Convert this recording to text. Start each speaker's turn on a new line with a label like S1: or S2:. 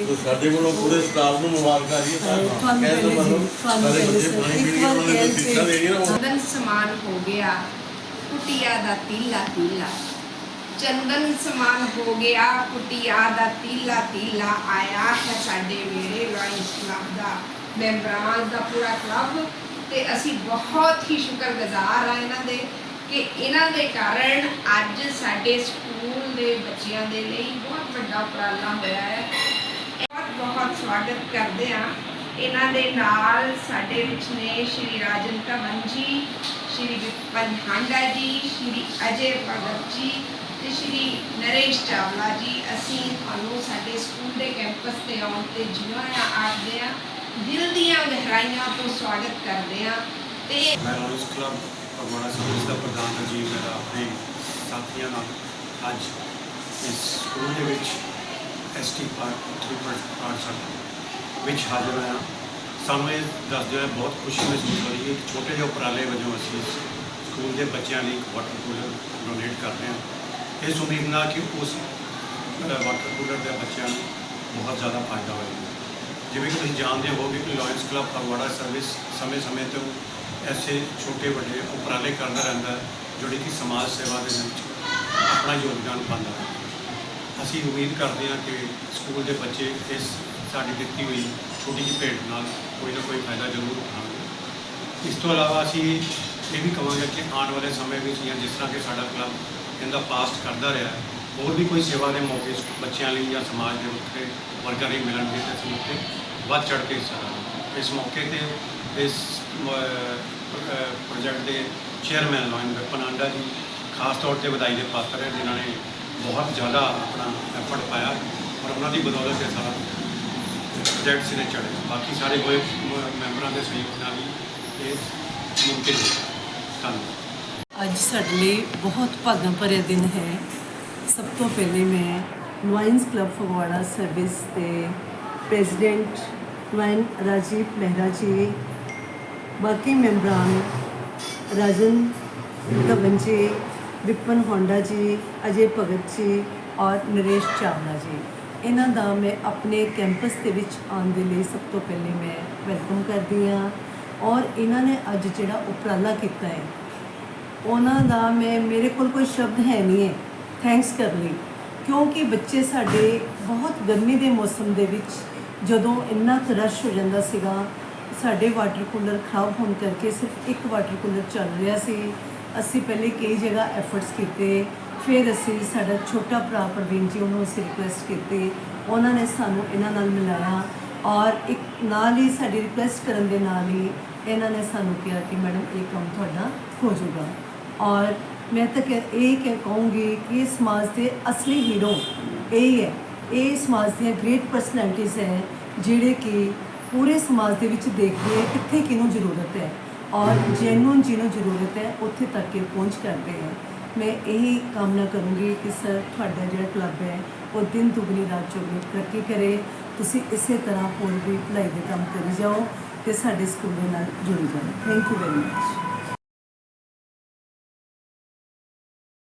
S1: ਜੀ।
S2: ਤੋ ਸਾਡੇ ਵੱਲੋਂ ਪੂਰੇ ਸਟਾਫ ਨੂੰ ਮੁਬਾਰਕਾਂ ਜੀ
S1: ਹਾਂ, ਤੁਹਾਨੂੰ
S2: ਦਾ
S1: ਜੀ,
S2: ਮਤਲਬ ਸਾਰੇ ਬੱਚੇ ਪਾਣੀ
S1: ਇੱਕ
S2: ਪੀ
S1: ਵਾਰ
S2: ਉਹਨਾਂ ਨੇ
S1: ਕਹਿ
S2: ਸਿੱਖਿਆ ਦੇਣੀ ਨਾ ਉਹ
S3: ਚੰਦਨ ਸਮਾਨ ਹੋ ਗਿਆ ਕੁਟਿਆ ਦਾ ਤੀਲਾ ਤੀਲਾ। ਚੰਦਨ ਸਮਾਨ ਹੋ ਗਿਆ ਕੁਟਿਆ ਦਾ ਤੀਲਾ ਤੀਲਾ ਆਇਆ ਹੈ ਸਾਡੇ ਵੇੜੇ ਲਾਇਨਸ ਕਲੱਬ ਦਾ ਮੈਂਬਰਾਂ ਦਾ ਪੂਰਾ ਕਲੱਬ। ਤੇ ਅਸੀਂ ਬਹੁਤ ਹੀ ਸ਼ੁਕਰਗੁਜ਼ਾਰ ਆ ਇਹਨਾਂ ਦੇ ਕਿ ਇਹਨਾਂ ਦੇ ਕਾਰਨ ਅੱਜ ਸਾਡੇ ਸਕੂਲ ਦੇ ਬੱਚਿਆਂ ਦੇ ਲਈ ਬਹੁਤ ਵੱਡਾ ਉਪਰਾਲਾ ਹੋਇਆ ਹੈ। ਬਹੁਤ ਬਹੁਤ ਸਵਾਗਤ ਕਰਦੇ ਹਾਂ। ਇਹਨਾਂ ਦੇ ਨਾਲ ਸਾਡੇ ਵਿੱਚ ਨੇ ਸ਼੍ਰੀ ਰਾਜਨ ਧਵਨ ਜੀ, ਸ਼੍ਰੀ ਵਿਪਨ ਹਾਂਡਾ ਜੀ, ਸ਼੍ਰੀ ਅਜੇ ਭਗਤ ਜੀ ਤੇ ਸ਼੍ਰੀ ਨਰੇਸ਼ ਚਾਵਲਾ ਜੀ। ਅਸੀਂ ਤੁਹਾਨੂੰ ਸਾਡੇ ਸਕੂਲ ਦੇ ਕੈਂਪਸ ਤੇ ਆਉਣ ਤੇ ਜਿਉਂ ਆਖਦੇ ਹਾਂ। ਦਿਲ ਦੀਆਂ ਗਹਿਰਾਈਆਂ ਤੋਂ ਸਵਾਗਤ ਕਰਦੇ ਹਾਂ ਤੇ
S4: ਮੈਂ ਰੋਜ਼ ਕਲੱਬ ਫਗਵਾੜਾ ਸਰਵਿਸ ਦਾ ਪ੍ਰਧਾਨ ਰਾਜੀਵ ਮੇਰਾ ਆਪਣੇ ਸਾਥੀਆਂ ਨਾਲ ਅੱਜ ਇਸ ਸਕੂਲ ਦੇ ਵਿੱਚ ਐਸਟੀ ਪਾਰਕ ਥਰੀ ਪਾਰਕ ਵਿੱਚ ਹਾਜ਼ਰ ਹੋਇਆ ਸਾਨੂੰ ਇਹ ਦੱਸਦੇ ਹੋਏ ਬਹੁਤ ਖੁਸ਼ੀ ਮਹਿਸੂਸ ਹੋ ਰਹੀ ਹੈ ਕਿ ਛੋਟੇ ਜਿਹੇ ਉਪਰਾਲੇ ਵਜੋਂ ਅਸੀਂ ਇਸ ਸਕੂਲ ਦੇ ਬੱਚਿਆਂ ਲਈ ਇੱਕ ਵਾਟਰ ਕੂਲਰ ਡੋਨੇਟ ਕਰ ਰਹੇ ਹਾਂ। ਇਸ ਉਮੀਦ ਨਾਲ ਕਿ ਉਸ ਵਾਟਰ ਕੂਲਰ ਦੇ ਬੱਚਿਆਂ ਨੂੰ ਬਹੁਤ ਜ਼ਿਆਦਾ ਫਾਇਦਾ ਹੋਏਗਾ। ਜਿਵੇਂ ਕਿ ਤੁਸੀਂ ਜਾਣਦੇ ਹੋ ਕਿ ਲਾਇਨਸ ਕਲੱਬ ਫਗਵਾੜਾ ਸਰਵਿਸ ਸਮੇਂ-ਸਮੇਂ ਤੋਂ ਐਸੇ ਛੋਟੇ ਵੱਡੇ ਉਪਰਾਲੇ ਕਰਦਾ ਰਹਿੰਦਾ ਜਿਹੜੀ ਕਿ ਸਮਾਜ ਸੇਵਾ ਦੇ ਵਿੱਚ ਆਪਣਾ ਯੋਗਦਾਨ ਪਾਉਂਦਾ ਹੈ। ਅਸੀਂ ਉਮੀਦ ਕਰਦੇ ਹਾਂ ਕਿ ਸਕੂਲ ਦੇ ਬੱਚੇ ਇਸ ਸਾਡੀ ਦਿੱਤੀ ਹੋਈ ਛੋਟੀ ਜਿਹੀ ਭੇਟ ਨਾਲ ਕੋਈ ਨਾ ਕੋਈ ਫਾਇਦਾ ਜ਼ਰੂਰ ਉਠਾਉਣਗੇ। ਇਸ ਤੋਂ ਇਲਾਵਾ ਅਸੀਂ ਇਹ ਵੀ ਕਹਾਂਗੇ ਕਿ ਆਉਣ ਵਾਲੇ ਸਮੇਂ ਵਿੱਚ ਜਾਂ ਜਿਸ ਤਰ੍ਹਾਂ ਕਿ ਸਾਡਾ ਕਲੱਬ ਇਹਦਾ ਪਾਸਟ ਕਰਦਾ ਰਿਹਾ, ਹੋਰ ਵੀ ਕੋਈ ਸੇਵਾ ਦੇ ਮੌਕੇ ਬੱਚਿਆਂ ਲਈ ਜਾਂ ਸਮਾਜ ਦੇ ਉੱਤੇ, ਵਰਗਾਂ ਲਈ ਮਿਲਣਗੇ ਤਾਂ ਅਸੀਂ ਉੱਤੇ ਵੱਧ ਚੜ੍ਹ ਕੇ ਹਿੱਸਾ ਲਵਾਂਗੇ। ਇਸ ਮੌਕੇ ਤੇ ਇਸ ਪ੍ਰੋਜੈਕਟ ਦੇ ਚੇਅਰਮੈਨ ਲੋਇਨ ਵਿਪਨ ਜੀ, ਖਾਸ ਤੌਰ ਤੇ ਵਧਾਈ ਦੇ ਪਾਤਰ ਹੈ, ਜਿਨ੍ਹਾਂ ਨੇ ਬਹੁਤ ਜ਼ਿਆਦਾ ਆਪਣਾ ਐਫਰਟ ਪਾਇਆ ਔਰ ਉਹਨਾਂ ਦੀ ਬਦੌਲਤ ਇਹ ਸਾਰਾ ਪ੍ਰੋਜੈਕਟ ਸਿਰੇ ਚੜ੍ਹਿਆ। ਬਾਕੀ ਸਾਰੇ ਹੋਏ ਮੈਂਬਰਾਂ ਦੇ ਸਹਿਯੋਗ ਨਾਲ ਹੀ ਇਹ ਮੁਮਕਿਨ ਹੈ ਧੰਨਵਾਦ
S1: ਅੱਜ ਸਾਡੇ ਲਈ ਬਹੁਤ ਭਾਗਾਂ ਭਰਿਆ ਦਿਨ ਹੈ। ਸਭ ਤੋਂ ਪਹਿਲੇ ਮੈਂ ਲਾਇਨਸ ਕਲੱਬ ਫਗਵਾੜਾ ਸਰਵਿਸ ਦੇ ਪ੍ਰੈਜ਼ੀਡੈਂਟ ਲਾਇਨ ਰਾਜੀਵ ਮਹਿਰਾ ਜੀ, ਬਾਕੀ ਮੈਂਬਰਾਂ ਰਾਜਨ ਧਵਨ ਜੀ ਵਿਪਨ ਹੋਂਡਾ ਜੀ, ਅਜੇ ਭਗਤ ਜੀ ਔਰ ਨਰੇਸ਼ ਚਾਵਲਾ ਜੀ। ਇਹਨਾਂ ਦਾ ਮੈਂ ਆਪਣੇ ਕੈਂਪਸ ਦੇ ਵਿੱਚ ਆਉਣ ਦੇ ਲਈ ਸਭ ਤੋਂ ਪਹਿਲੇ ਮੈਂ ਵੈਲਕਮ ਕਰਦੀ ਹਾਂ ਔਰ ਇਹਨਾਂ ਨੇ ਅੱਜ ਜਿਹੜਾ ਉਪਰਾਲਾ ਕੀਤਾ ਹੈ, ਉਹਨਾਂ ਦਾ ਮੈਂ, ਮੇਰੇ ਕੋਲ ਕੋਈ ਸ਼ਬਦ ਹੈ ਨਹੀਂ ਹੈ ਥੈਂਕਸ ਕਰਨ ਲਈ। ਕਿਉਂਕਿ ਬੱਚੇ ਸਾਡੇ ਬਹੁਤ ਗਰਮੀ ਦੇ ਮੌਸਮ ਦੇ ਵਿੱਚ ਜਦੋਂ ਇੰਨਾ ਰਸ਼ ਹੋ ਜਾਂਦਾ ਸੀਗਾ, ਸਾਡੇ ਵਾਟਰ ਕੂਲਰ ਖਰਾਬ ਹੋਣ ਕਰਕੇ ਸਿਰਫ ਇੱਕ ਵਾਟਰ ਕੂਲਰ ਚੱਲ ਰਿਹਾ ਸੀ। ਅਸੀਂ ਪਹਿਲੇ ਕਈ ਜਗ੍ਹਾ ਐਫਰਟਸ ਕੀਤੇ, ਫਿਰ ਅਸੀਂ ਸਾਡਾ ਛੋਟਾ ਭਰਾ ਪ੍ਰਵੀਨ ਜੀ ਉਹਨੂੰ ਅਸੀਂ ਰਿਕੁਐਸਟ ਕੀਤੀ, ਉਹਨਾਂ ਨੇ ਸਾਨੂੰ ਇਹਨਾਂ ਨਾਲ ਮਿਲਾਇਆ ਔਰ ਇੱਕ ਨਾਲ ਹੀ ਸਾਡੀ ਰਿਕੁਐਸਟ ਕਰਨ ਦੇ ਨਾਲ ਹੀ ਇਹਨਾਂ ਨੇ ਸਾਨੂੰ ਕਿਹਾ ਕਿ ਮੈਡਮ, ਇਹ ਕੰਮ ਤੁਹਾਡਾ ਹੋ ਜਾਊਗਾ। ਔਰ ਮੈਂ ਤਾਂ ਕਹਿ- ਇਹ ਕਹਿ ਕਹੂੰਗੀ ਕਿ ਸਮਾਜ ਦੇ ਅਸਲੀ ਹੀਰੋ ਇਹ ਹੈ। ਇਹ ਸਮਾਜ ਦੀਆਂ ਗ੍ਰੇਟ ਪਰਸਨੈਲਿਟੀਜ਼ ਹੈ, ਜਿਹੜੇ ਕਿ ਪੂਰੇ ਸਮਾਜ ਦੇ ਵਿੱਚ ਦੇਖਦੇ ਕਿੱਥੇ ਕਿਹਨੂੰ ਜ਼ਰੂਰਤ ਹੈ। ਔਰ ਜੈਨੂਨ ਜਿਹਨੂੰ ਜ਼ਰੂਰਤ ਹੈ, ਉੱਥੇ ਤੱਕ ਇਹ ਪਹੁੰਚ ਕਰਦੇ ਹੈ ਮੈਂ ਇਹੀ ਕਾਮਨਾ ਕਰੂੰਗੀ ਕਿ ਸਰ, ਤੁਹਾਡਾ ਜਿਹੜਾ ਕਲੱਬ ਹੈ, ਉਹ ਦਿਨ ਦੁਗਣੀ ਰਾਤ ਚੌਗੁਣੀ ਤਰੱਕੀ ਕਰੇ। ਤੁਸੀਂ ਇਸੇ ਤਰ੍ਹਾਂ ਹੋਰ ਵੀ ਭਲਾਈ ਦੇ ਕੰਮ ਕਰੀ ਜਾਓ ਤੇ ਸਾਡੇ ਸਕੂਲ ਦੇ ਨਾਲ ਜੁੜੀ ਜਾਓ। Thank you very much